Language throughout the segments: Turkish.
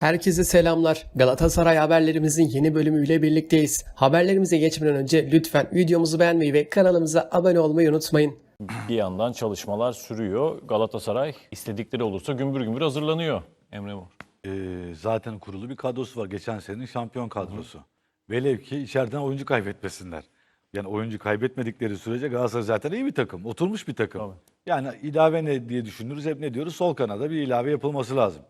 Herkese selamlar. Galatasaray haberlerimizin yeni bölümüyle birlikteyiz. Haberlerimize geçmeden önce lütfen videomuzu beğenmeyi ve kanalımıza abone olmayı unutmayın. Bir yandan çalışmalar sürüyor. Galatasaray istedikleri olursa gümbür gümbür hazırlanıyor. Emre Mor. Ee, zaten kurulu bir kadrosu var. Geçen senenin şampiyon kadrosu. Velev ki içeriden oyuncu kaybetmesinler. Yani oyuncu kaybetmedikleri sürece Galatasaray zaten iyi bir takım. Oturmuş bir takım. Tabii. Yani ilave ne diye düşünürüz? Hep ne diyoruz? Sol kanada bir ilave yapılması lazım.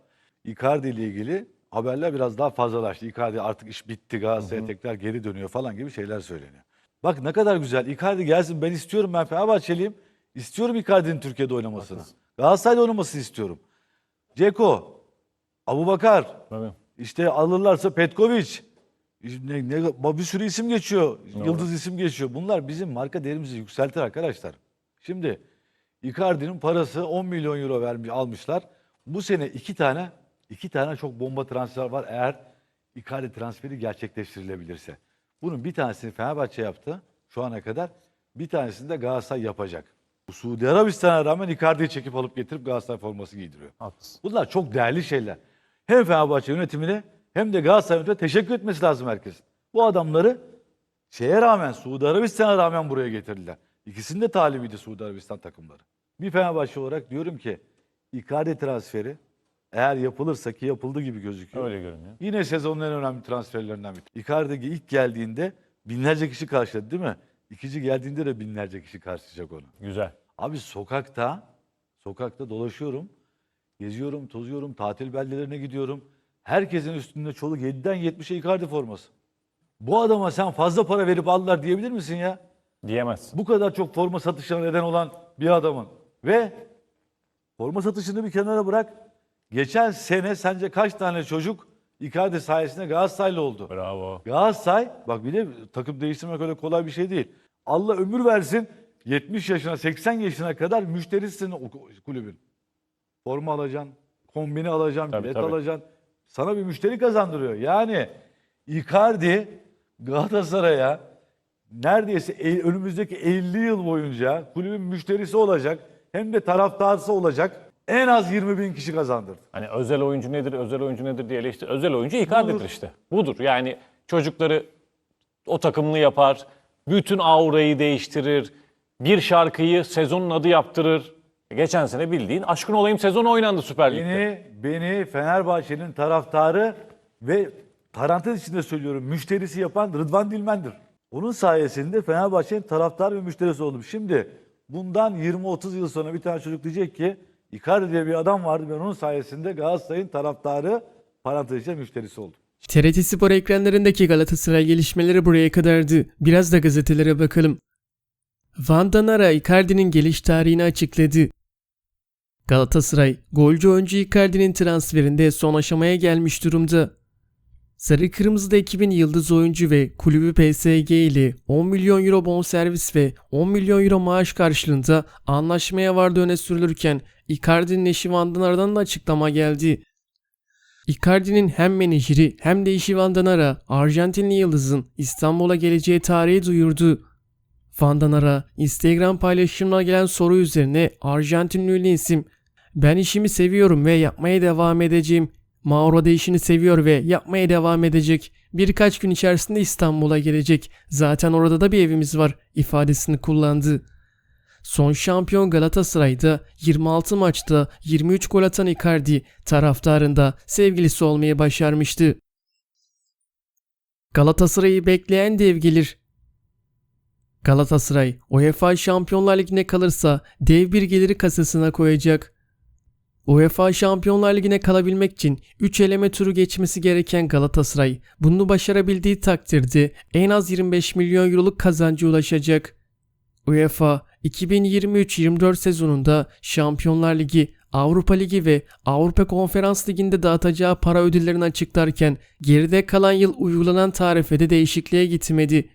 Icardi ile ilgili haberler biraz daha fazlalaştı. Icardi artık iş bitti Galatasaray'a tekrar geri dönüyor falan gibi şeyler söyleniyor. Bak ne kadar güzel. Icardi gelsin ben istiyorum ben Fenerbahçeliyim. İstiyorum Icardi'nin Türkiye'de oynamasını. Galatasaray'da oynamasını istiyorum. Ceko, Abu Bakar, Tabii. işte alırlarsa Petkovic. Ne, ne, bir sürü isim geçiyor. Yıldız isim geçiyor. Bunlar bizim marka değerimizi yükseltir arkadaşlar. Şimdi Icardi'nin parası 10 milyon euro vermiş almışlar. Bu sene iki tane iki tane çok bomba transfer var eğer Icardi transferi gerçekleştirilebilirse. Bunun bir tanesini Fenerbahçe yaptı şu ana kadar. Bir tanesini de Galatasaray yapacak. Suudi Arabistan'a rağmen Icardi'yi çekip alıp getirip Galatasaray forması giydiriyor. Haklısın. Bunlar çok değerli şeyler. Hem Fenerbahçe yönetimine hem de Galatasaray yönetimine teşekkür etmesi lazım herkesin. Bu adamları şeye rağmen, Suudi Arabistan'a rağmen buraya getirdiler. İkisinin de talibiydi Suudi Arabistan takımları. Bir Fenerbahçe olarak diyorum ki Icardi transferi eğer yapılırsa ki yapıldı gibi gözüküyor. Öyle görünüyor. Yine sezonun en önemli transferlerinden biri. Icardi ilk geldiğinde binlerce kişi karşıladı değil mi? İkinci geldiğinde de binlerce kişi karşılayacak onu. Güzel. Abi sokakta, sokakta dolaşıyorum. Geziyorum, tozuyorum, tatil beldelerine gidiyorum. Herkesin üstünde çoluk 7'den 70'e Icardi forması. Bu adama sen fazla para verip aldılar diyebilir misin ya? Diyemez. Bu kadar çok forma satışına neden olan bir adamın. Ve forma satışını bir kenara bırak. Geçen sene sence kaç tane çocuk Icardi sayesinde Galatasaraylı oldu? Bravo. Galatasaray bak bir de takım değiştirmek öyle kolay bir şey değil. Allah ömür versin 70 yaşına 80 yaşına kadar müşterisin o kulübün. Forma alacaksın, kombini alacaksın, Tabii, bilet tabii. alacaksın. Sana bir müşteri kazandırıyor. Yani Icardi Galatasaray'a neredeyse önümüzdeki 50 yıl boyunca kulübün müşterisi olacak. Hem de taraftarısı olacak. En az 20 bin kişi kazandırdı. Hani özel oyuncu nedir, özel oyuncu nedir diye eleştir. Özel oyuncu Icardi'dir işte. Budur. Yani çocukları o takımlı yapar. Bütün aurayı değiştirir. Bir şarkıyı sezonun adı yaptırır. Geçen sene bildiğin aşkın olayım sezonu oynandı Süper Lig'de. Beni, beni Fenerbahçe'nin taraftarı ve parantez içinde söylüyorum müşterisi yapan Rıdvan Dilmen'dir. Onun sayesinde Fenerbahçe'nin taraftarı ve müşterisi oldum. Şimdi bundan 20-30 yıl sonra bir tane çocuk diyecek ki Icardi diye bir adam vardı ben onun sayesinde Galatasaray'ın taraftarı parantez içinde müşterisi oldum. TRT Spor ekranlarındaki Galatasaray gelişmeleri buraya kadardı. Biraz da gazetelere bakalım. Van Danara Icardi'nin geliş tarihini açıkladı. Galatasaray, golcü oyuncu Icardi'nin transferinde son aşamaya gelmiş durumda. Sarı Kırmızı'da ekibin yıldız oyuncu ve kulübü PSG ile 10 milyon euro bonservis ve 10 milyon euro maaş karşılığında anlaşmaya vardı öne sürülürken Icardi'nin eşi Van da açıklama geldi. Icardi'nin hem menajeri hem de işi Van Arjantinli yıldızın İstanbul'a geleceği tarihi duyurdu. Van Danara, Instagram paylaşımına gelen soru üzerine Arjantinli isim ben işimi seviyorum ve yapmaya devam edeceğim. Mauro da işini seviyor ve yapmaya devam edecek. Birkaç gün içerisinde İstanbul'a gelecek. Zaten orada da bir evimiz var ifadesini kullandı. Son şampiyon Galatasaray'da 26 maçta 23 gol atan Icardi taraftarında sevgilisi olmayı başarmıştı. Galatasaray'ı bekleyen dev gelir. Galatasaray UEFA Şampiyonlar Ligi'ne kalırsa dev bir geliri kasasına koyacak. UEFA Şampiyonlar Ligi'ne kalabilmek için 3 eleme turu geçmesi gereken Galatasaray bunu başarabildiği takdirde en az 25 milyon euroluk kazancı ulaşacak. UEFA 2023-24 sezonunda Şampiyonlar Ligi, Avrupa Ligi ve Avrupa Konferans Ligi'nde dağıtacağı para ödüllerini açıklarken geride kalan yıl uygulanan tarifede değişikliğe gitmedi.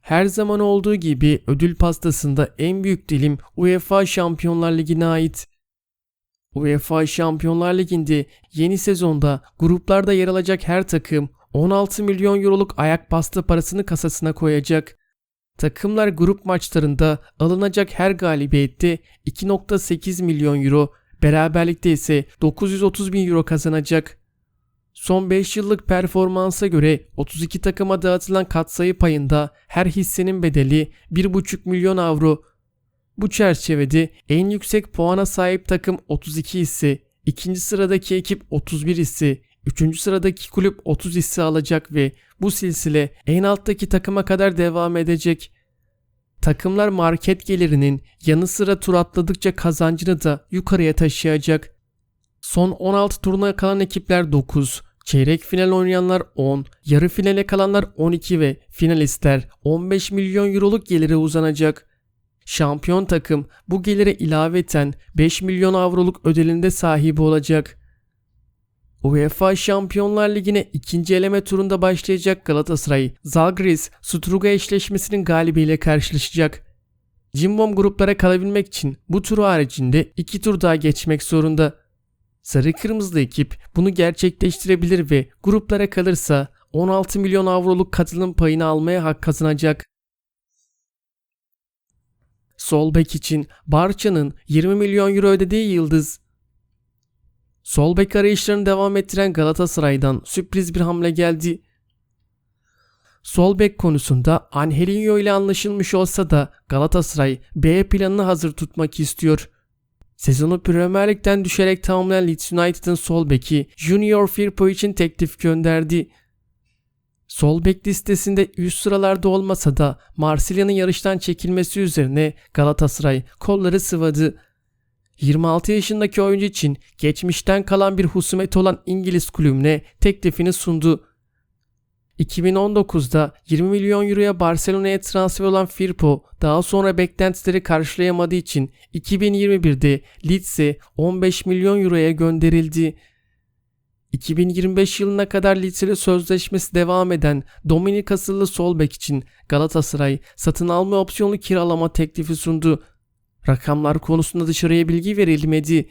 Her zaman olduğu gibi ödül pastasında en büyük dilim UEFA Şampiyonlar Ligi'ne ait. UEFA Şampiyonlar Ligi'nde yeni sezonda gruplarda yer alacak her takım 16 milyon euroluk ayak bastı parasını kasasına koyacak. Takımlar grup maçlarında alınacak her galibiyette 2.8 milyon euro, beraberlikte ise 930 bin euro kazanacak. Son 5 yıllık performansa göre 32 takıma dağıtılan katsayı payında her hissenin bedeli 1,5 milyon avro. Bu çerçevede en yüksek puana sahip takım 32 hisse, ikinci sıradaki ekip 31 hisse, üçüncü sıradaki kulüp 30 hisse alacak ve bu silsile en alttaki takıma kadar devam edecek. Takımlar market gelirinin yanı sıra tur atladıkça kazancını da yukarıya taşıyacak. Son 16 turuna kalan ekipler 9, çeyrek final oynayanlar 10, yarı finale kalanlar 12 ve finalistler 15 milyon euroluk gelire uzanacak. Şampiyon takım bu gelire ilaveten 5 milyon avroluk ödelinde sahibi olacak. UEFA Şampiyonlar Ligi'ne ikinci eleme turunda başlayacak Galatasaray, Zalgiris, Struga eşleşmesinin galibiyle karşılaşacak. Cimbom gruplara kalabilmek için bu turu haricinde iki tur daha geçmek zorunda. Sarı Kırmızılı ekip bunu gerçekleştirebilir ve gruplara kalırsa 16 milyon avroluk katılım payını almaya hak kazanacak. Sol bek için Barça'nın 20 milyon euro ödediği yıldız. Sol bek arayışlarını devam ettiren Galatasaray'dan sürpriz bir hamle geldi. Sol bek konusunda Angelinho ile anlaşılmış olsa da Galatasaray B planını hazır tutmak istiyor. Sezonu Premier Lig'den düşerek tamamlayan Leeds United'ın sol beki Junior Firpo için teklif gönderdi. Sol bek listesinde üst sıralarda olmasa da Marsilya'nın yarıştan çekilmesi üzerine Galatasaray kolları sıvadı. 26 yaşındaki oyuncu için geçmişten kalan bir husumet olan İngiliz kulübüne teklifini sundu. 2019'da 20 milyon euroya Barcelona'ya transfer olan Firpo daha sonra beklentileri karşılayamadığı için 2021'de Leeds'e 15 milyon euroya gönderildi. 2025 yılına kadar ile sözleşmesi devam eden Dominik asıllı sol bek için Galatasaray satın alma opsiyonlu kiralama teklifi sundu. Rakamlar konusunda dışarıya bilgi verilmedi.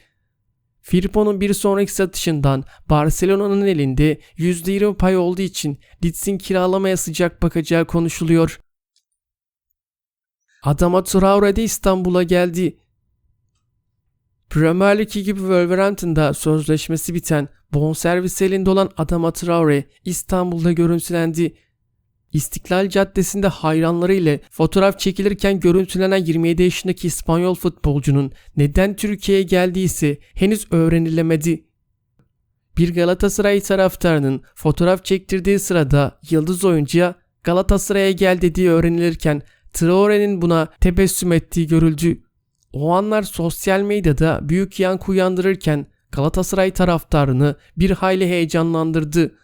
Firpo'nun bir sonraki satışından Barcelona'nın elinde %20 pay olduğu için Leeds'in kiralamaya sıcak bakacağı konuşuluyor. Adama Traore de İstanbul'a geldi. Premier Lig gibi Wolverhampton'da sözleşmesi biten bonservis elinde olan Adama Traore İstanbul'da görüntülendi. İstiklal Caddesi'nde hayranları ile fotoğraf çekilirken görüntülenen 27 yaşındaki İspanyol futbolcunun neden Türkiye'ye geldiyse henüz öğrenilemedi. Bir Galatasaray taraftarının fotoğraf çektirdiği sırada yıldız oyuncuya Galatasaray'a gel dediği öğrenilirken Traore'nin buna tebessüm ettiği görüldü. O anlar sosyal medyada büyük yankı uyandırırken Galatasaray taraftarını bir hayli heyecanlandırdı.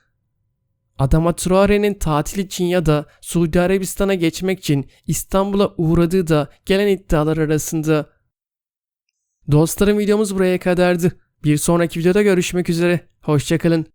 Adama Traore'nin tatil için ya da Suudi Arabistan'a geçmek için İstanbul'a uğradığı da gelen iddialar arasında. Dostlarım videomuz buraya kadardı. Bir sonraki videoda görüşmek üzere. Hoşçakalın.